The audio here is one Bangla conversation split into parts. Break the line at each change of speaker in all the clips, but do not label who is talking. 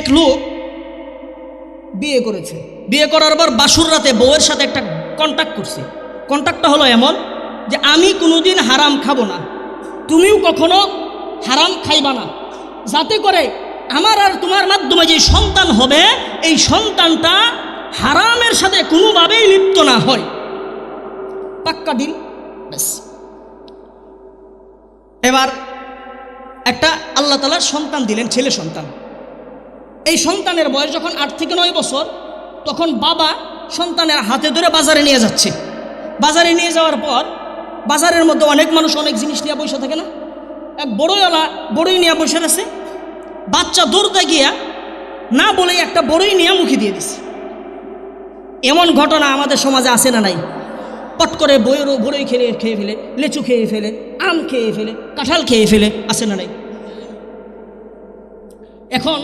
এক লোক বিয়ে করেছে। বিয়ে করার পর বাসুর রাতে বউয়ের সাথে একটা কন্ট্যাক্ট করছে। কন্ট্যাক্টটা হলো এমন যে, আমি কোনোদিন হারাম খাব না। তুমিও কখনো হারাম খাইবা না। যাতে করে আমার আর তোমার মাধ্যমে যে সন্তান হবে, এই সন্তানটা হারামের সাথে কোনোভাবেই লিপ্ত না হয়। পাক্কা দিন এবার একটা আল্লাহ তালার সন্তান দিলেন, ছেলে সন্তান। এই সন্তানের বয়স যখন আট থেকে নয় বছর, তখন বাবা সন্তানের হাতে ধরে বাজারে নিয়ে যাচ্ছে। বাজারে নিয়ে যাওয়ার পর বাজারের মধ্যে অনেক মানুষ অনেক জিনিস নিয়ে বসে থাকে না? এক বড়ইওয়ালা বড়ই নিয়ে বসে আছে বাচ্চা দৌড়তে গিয়া না বলেই একটা বড়ই নিয়ে মুখে দিয়ে দিছে। এমন ঘটনা আমাদের সমাজে আসে না নাই? পট করে বইয়েরও বড়ই খেয়ে খেয়ে ফেলে, লেচু খেয়ে ফেলে, আম খেয়ে ফেলে, কাঁঠাল খেয়ে ফেলে আসে না নাই? এখন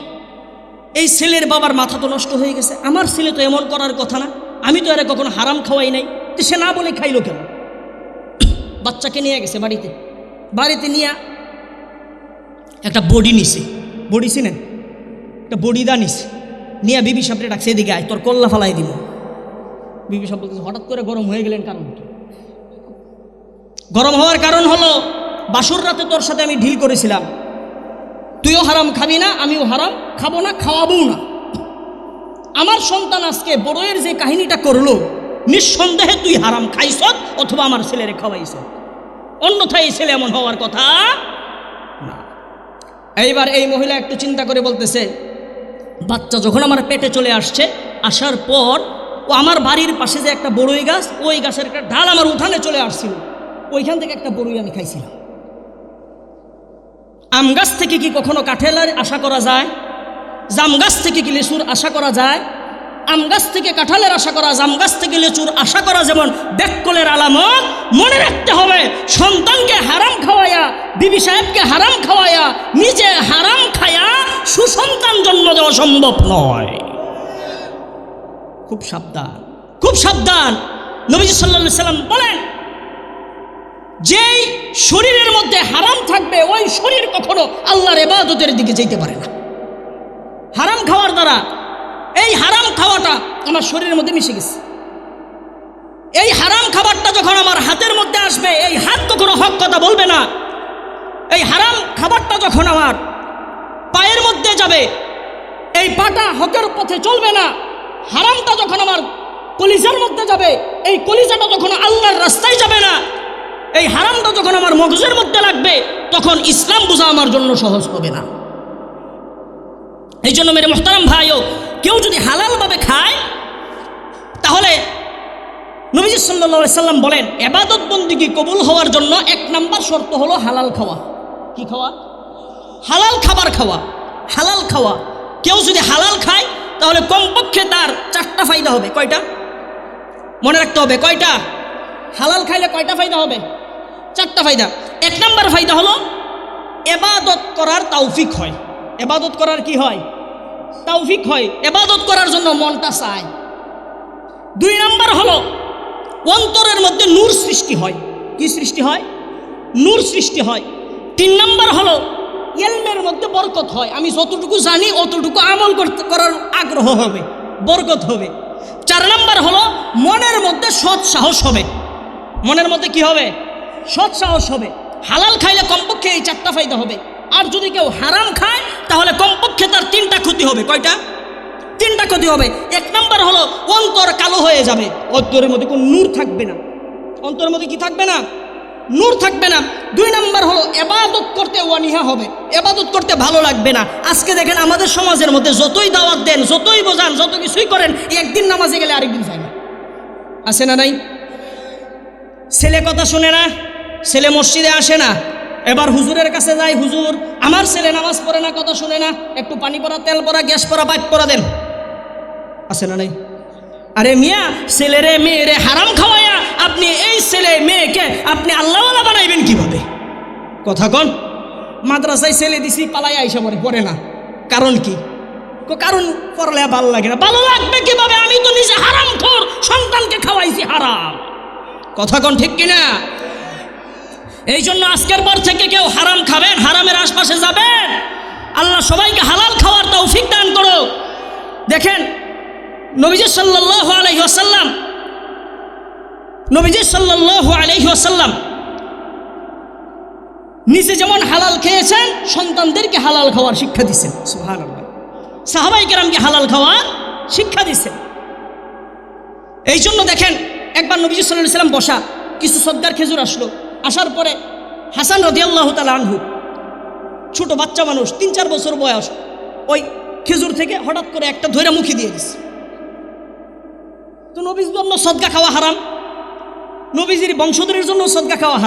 এই ছেলের বাবার মাথা তো নষ্ট হয়ে গেছে। আমার ছেলে তো এমন করার কথা না। আমি তো আরে কখনো হারাম খাওয়াই নাই। তো সে না বলে খাইলো কেন? বাচ্চাকে নিয়ে গেছে বাড়িতে। বাড়িতে নিয়ে একটা বডি নিছে। বডি চিনেন? একটা বডিদা নিছে। নিয়ে বিবি সাপড়ে ডাকছে, এদিকে আয়, তোর কল্লা ফালাই দিব বিবি সাপ বলতেছে, হঠাৎ করে গরম হয়ে গেলেন কারণ গরম হওয়ার কারণ হলো, বাসুর রাতে তোর সাথে আমি ঢিল করেছিলাম। তুইও হারাম খাবি না, আমিও হারাম। খাব না, খাওয়াবো না। আমার সন্তান আজকে বড়য়ের যে কাহিনীটা করল, নিঃসন্দেহে তুই হারাম খাইছ অথবা আমার ছেলেরে খাওয়াইছ অন্যথায় এই ছেলে এমন হওয়ার কথা না। এইবার এই মহিলা একটু চিন্তা করে বলতেছে, বাচ্চা যখন আমার পেটে চলে আসছে, আসার পর ও আমার বাড়ির পাশে যে একটা বড়ই গাছ, ওই গাছের একটা ঢাল আমার উঠানে চলে আসছিল। ওইখান থেকে একটা বড়ই আমি খাইছিলাম। আম গাছ থেকে কি কখনো কাঠেলার আশা করা যায়? জাম গাছ থেকে কি লিচুর আশা করা যায়? আম গাছ থেকে কাঁঠালের আশা করা, জাম গাছ থেকে লিচুর আশা করা যেমন ব্যাককলের আলামত, মনে রাখতে হবে, সন্তানকে হারাম খাওয়ায়া, বিবি সাহেবকে হারাম খাওয়ায়া, নিজে হারাম খায়া সুসন্তান জন্ম দেওয়া সম্ভব নয়। খুব সাবধান খুব সাবধান। নবীজি সাল্লা সাল্লাম বলেন, যেই শরীরের মধ্যে হারাম থাকবে, ওই শরীর কখনো আল্লাহর এবাদতের দিকে যেতে পারে না। হারাম খাওয়ার দ্বারা এই হারাম খাওয়াটা আমার শরীরের মধ্যে মিশে গেছে। এই হারাম খাবারটা যখন আমার হাতের মধ্যে আসবে, এই হাত কখনো হক কথা বলবে না। এই হারাম খাবারটা যখন আমার পায়ের মধ্যে যাবে, এই পাটা হকের পথে চলবে না। হারামটা যখন আমার কলিজার মধ্যে যাবে, এই কলিজাটা যখন আল্লাহর রাস্তায় যাবে না, এই হারামটা যখন আমার মগজের মধ্যে লাগবে, তখন ইসলাম বোঝা আমার জন্য সহজ হবে না। এই জন্য মেরে মোহতারাম ভাইও কেউ যদি হালালভাবে খায়, তাহলে নবীজি সাল্লা সাল্লাম বলেন, এবাদত বন্দিগি কবুল হওয়ার জন্য এক নাম্বার শর্ত হলো হালাল খাওয়া। কি খাওয়া? হালাল খাবার খাওয়া, হালাল খাওয়া। কেউ যদি হালাল খায়, তাহলে কমপক্ষে তার চারটা ফায়দা হবে। কয়টা? মনে রাখতে হবে, কয়টা? হালাল খাইলে কয়টা ফায়দা হবে? চারটা ফায়দা। এক নাম্বার ফায়দা হলো এবাদত করার তৌফিক হয়। এবাদত করার কি হয়? তৌফিক হয়, এবাদত করার জন্য মনটা চায়। দুই নাম্বার হলো, অন্তরের মধ্যে নূর সৃষ্টি হয়। কি সৃষ্টি হয়? নূর সৃষ্টি হয়। তিন নাম্বার হলো এলমের মধ্যে বরকত হয়। আমি যতটুকু জানি, অতটুকু আমল করতে, করার আগ্রহ হবে, বরকত হবে। চার নাম্বার হলো, মনের মধ্যে সৎ সাহস হবে। মনের মধ্যে কি হবে? সৎ সাহস হবে। হালাল খাইলে কমপক্ষে এই চারটা ফায়দা হবে। আর যদি কেউ হারাম খায়, তাহলে কমপক্ষে তার তিনটা ক্ষতি হবে। কয়টা? তিনটা ক্ষতি হবে। এক নাম্বার হলো, অন্তর কালো হয়ে যাবে। অন্তরের মধ্যে কোনো নূর থাকবে না। অন্তরের মধ্যে কি থাকবে না? নূর থাকবে না। দুই নাম্বার হলো, এবাদত করতে অনীহা হবে। এবাদত করতে ভালো লাগবে না। আজকে দেখেন আমাদের সমাজের মধ্যে যতই দাওয়াত দেন, যতই বোঝান, যত কিছুই করেন, একদিন নামাজে গেলে আরেকদিন যায় না। আছে না নাই? ছেলে কথা শুনে না, ছেলে মসজিদে আসে না এবার হুজুরের কাছে যায় হুজুর, আমার ছেলে নামাজ পড়ে না, কথা শুনে না, একটু পানি পড়া, তেল পড়া, গ্যাস পড়া, পাইপ পড়া দেন। আছে না নাই? আরে মিয়া, ছেলেরে, মেয়েরে হারাম খাওয়ায়া আপনি এই ছেলে, মেয়েকে আপনি আল্লাহওয়ালা বানাইবেন কীভাবে? কথা কন। মাদ্রাসায় ছেলে দিছি পালাই আইসা পরে, পড়ে না। কারণ কো? কারণ পড়লে ভালো লাগে না। ভালো লাগবে কীভাবে? আমি তো নিজে হারাম খোর সন্তানকে খাওয়াইছি হারাম। কথা কন ঠিক কিনা? এই জন্য আজকের পর থেকে কেউ হারাম খাবেন, হারামের আশপাশে যাবেন। আল্লাহ সবাইকে হালাল খাওয়ার তৌফিক দান করো দেখেন, নবীজি সাল্লাহ আলহি আসাল্লাম নবীজি সাল্লাহ আলহি আসাল্লাম নিজে যেমন হালাল খেয়েছেন, সন্তানদেরকে হালাল খাওয়ার শিক্ষা দিচ্ছেন সুহান সাহাবাই কেরামকে হালাল খাওয়ার শিক্ষা দিচ্ছেন এই জন্য দেখেন, একবার নবীজি সাল্লাহ সাল্লাম বসা, কিছু সদ্গার খেজুর আসলো। আসার পরে হাসান রদিয়াল্লাহ তাল আনহু, ছোট বাচ্চা মানুষ, তিন চার বছর বয়স, ওই খেজুর থেকে হঠাৎ করে একটা ধৈরা মুখে দিয়ে দিস তো নবীর জন্য সদকা খাওয়া হারাম। নবীজির বংশধরের জন্য সদকা খাওয়া হারাম।